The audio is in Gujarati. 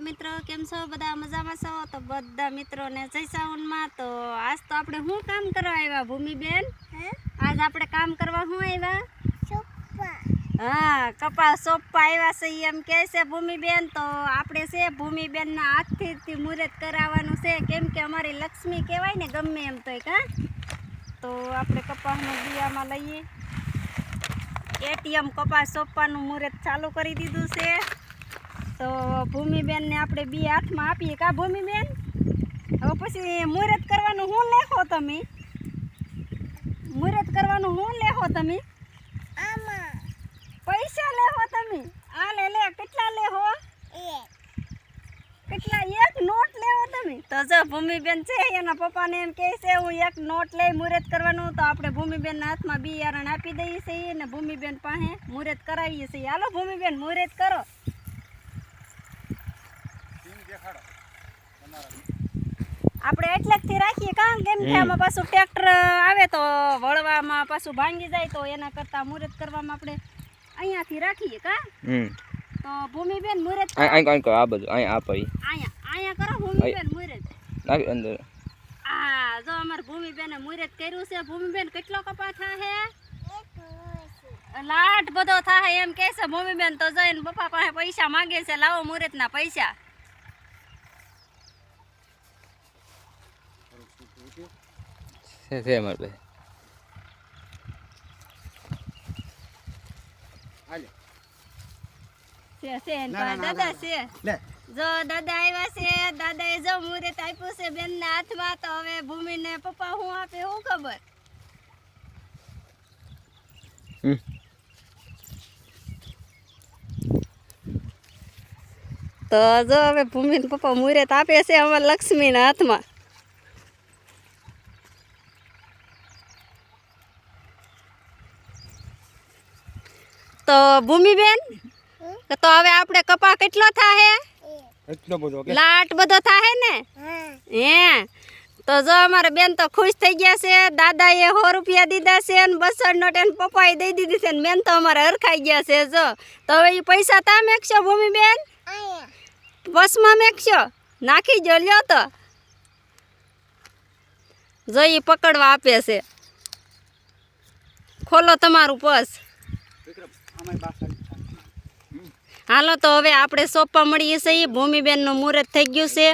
મિત્રો કેમ છો? બધા મજામાં છો? તો બધા મિત્રોને જય સાવનમાં તો આજ તો આપણે શું કામ કરવા આવ્યા ભૂમિબેન? આજ આપણે કામ કરવા શું આવ્યા? હા કપા સોપા આવ્યા છે એમ કહે છે ભૂમિબેન. તો આપણે છે ભૂમિબેનના હાથથી મુહૂર્ત કરાવવાનું છે. કેમ કે અમારી લક્ષ્મી કહેવાય ને ગમે એમ તોય હા? તો આપણે કપાસનું બિયામાં લઈએ. એટીએમ કપાસ સોંપવાનું મુહૂર્ત ચાલુ કરી દીધું છે. તો ભૂમિબેનને આપણે બી હાથમાં આપીએ કા ભૂમિબેન? હવે પછી મુહૂર્ત કરવાનું શું લેખો તમે? મુહૂર્ત કરવાનું શું લેખો તમે? પૈસા લેહો તમે? આ લે લે કેટલા લેહો? કેટલા? એક નોટ લેવો તમે? તો જો ભૂમિબેન છે એના પપ્પાને એમ કહે છે હું એક નોટ લઈ મુહૂર્ત કરવાનું તો આપણે ભૂમિબેનના હાથમાં બિયારણ આપી દઈએ છીએ અને ભૂમિબેન પાસે મુહૂર્ત કરાવીએ છીએ. હાલો ભૂમિબેન મુહૂર્ત કરો. આપણે એટલેકથી રાખીએ કાં કેમ કે આમાં પાછું ટ્રેક્ટર આવે તો વળવામાં પાછું ભાંગી જાય તો એના કરતા મુહૂર્ત કરવામાં આપણે અહીંયાથી રાખીએ કા? તો ભૂમિબેન મુહૂર્ત અહીં અહીં આ બધું અહીં આ પડી અહીંયા અહીંયા કરો ભૂમિબેન મુહૂર્ત નાખી અંદર. આ જો અમાર ભૂમિબેને મુહૂર્ત કર્યું છે ભૂમિબેન કેટલો કપા થાહે? લાટ બધો થાહે એમ કહે છે ભૂમિબેન તો જઈને પપ્પા પાસે પૈસા માંગે છે લાવો મુહૂર્તના પૈસા. છે છે અમારે પાસે. દાદા છે. જો દાદા આવ્યા છે દાદાએ જો મુહૂર્ત આપ્યું છે બેનના હાથમાં તો હવે ભૂમિને પપ્પા હું આપે હું ખબર? તો જો હવે ભૂમિને પપ્પા મુહૂર્ત આપે છે અમારા લક્ષ્મીના હાથમાં. તો ભૂમિબેન તો હવે આપણે કપા કેટલો થાહે? એટલો બધો લાટ બધો થાહે ને? હે. તો જો અમારે બેન તો ખુશ થઈ ગયા છે દાદાએ સો રૂપિયા દીધા છે અને બસો નોટ એને પપ્પાએ દઈ દીધી છે ને બેન તો અમારે હરખાઈ ગયા છે જો. તો હવે એ પૈસા તા મેકશો ભૂમિબેન? બસમાં મેકશો? નાખી જો લ્યો તો. જો એ પકડવા આપે છે. ખોલો તમારું પર્સ. હાલો તો હવે આપણે સોંપવા મળીએ છીએ. ભૂમિબેનનું મુહૂર્ત થઈ ગયું છે.